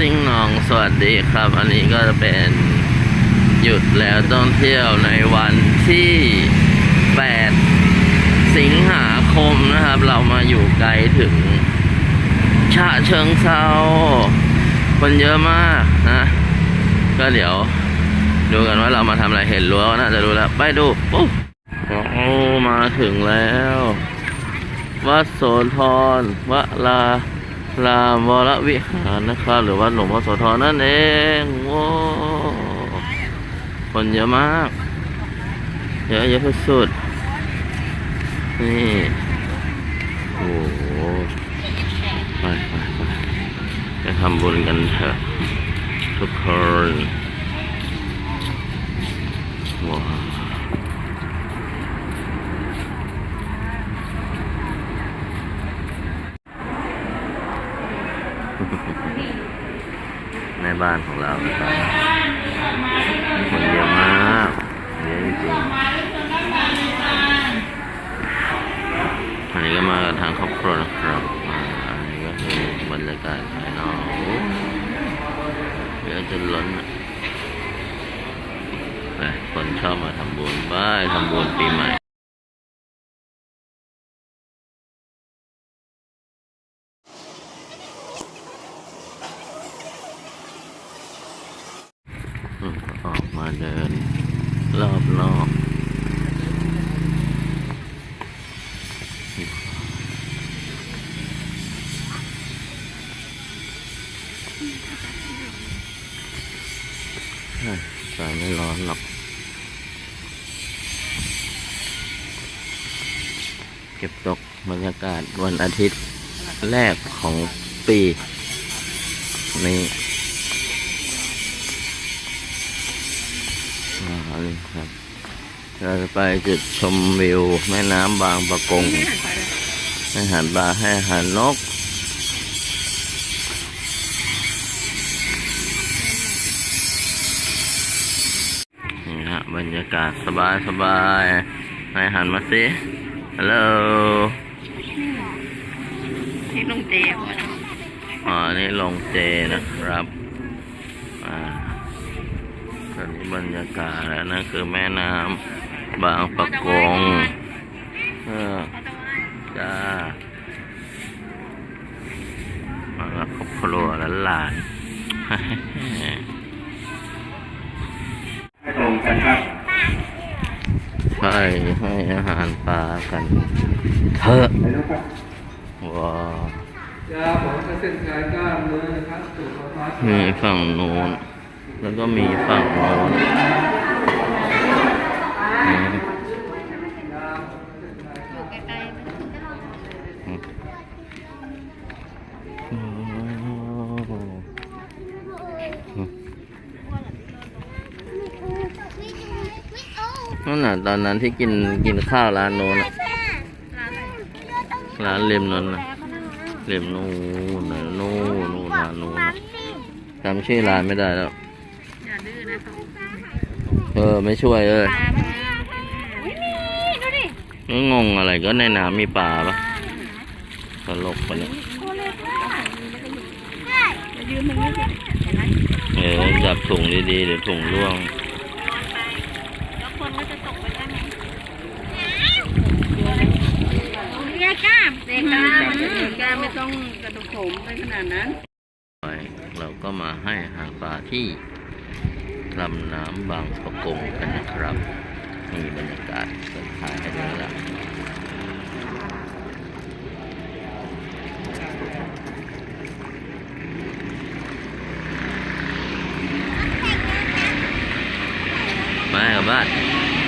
ซิงหนองสวัสดีครับ อันนี้ก็จะเป็นหยุดแล้วต้องเที่ยวในวันที่ 8 สิงหาคมนะครับ เรามาอยู่ไกลถึงฉะเชิงเซาคนเยอะมากนะ ก็เดี๋ยว ดูกันว่าเรามาทำอะไรเห็นรั้วน่าจะรู้แล้ว ไปดูปุ๊บโอ้มาถึงแล้ววัดโสธรวลา รามวรวิหารนะครับหรือวัดหลวงพ่อโสธรนั่นเองโว้คนเยอะมากเยอะเยอะสุดนี่โอ้ไปไปไปไปทำบุญกันเถอะทุกคนว้าว ในบ้านของเรานะครับคนเยอะมากเยอะจริงอันนี้ก็มากทางครอบครัวนะครับอันนี้ก็คือบรรยากาศภายนอกเยอะจนล้นอะไปคนชอบมาทำบุญบ้ายทำบุญปีใหม่ ออกมาเดิน รอบนอกเฮ้ยสายไม่ร้อนหรอกเก็บตกบรรยากาศวันอาทิตย์แรกของปี นี้ อ่านี่ครับเราจะไปจุดชมวิวแม่น้ำบางปะกงให้อาหารปลาให้อาหารนกนี่ฮะบรรยากาศสบายสบายๆให้อาหารมาสิฮัลโหลที่ลงเจมส์อ๋อนี่ลงเจนะครับอ่าตอนนี้ บรรยากาศแล้วนะคือแม่น้ำบางปะกงเออจ้ามากับครอบครัวและหลานตรงกันครับใช่ให้อาหารปลากันเถอะไปนะครับว้าวยาของกระเส้นกายกล้ามเนื้อนะครับสุขภาพมีฝั่งโน้น แล้วก็มีฝั่งโน้นนั่นน่ะตอนนั้นที่กินกินข้าวร้านโน้นน่ะร้านไหนร้านริมนั้นนะริมโนู้นน่ะนู้นนู้นร้านโน้นจำชื่อร้านไม่ได้แล้ว อย่าดื้อนะเขา เออไม่ช่วยเออปลามาอุ้ยมีดูดิก็งงอะไรก็ในน้ำมีปลาปะตลกปะเนี่ยตัวเล็กมากจะยืนตรงนี้สิเห็นไหมเออจับถุงดีๆเดี๋ยวถุงร่วงแล้วคนก็จะตกไปได้ไหมเด็กกล้ามเด็กกล้ามเด็กกล้ามไม่ต้องกระตุกโขมไปขนาดนั้นไปเราก็มาให้อาหารปลาที่ ลำน้ำบางประกงกันนะครับ มีบรรยากาศสดท้ายให้ดูแล้วมากลับบ้าน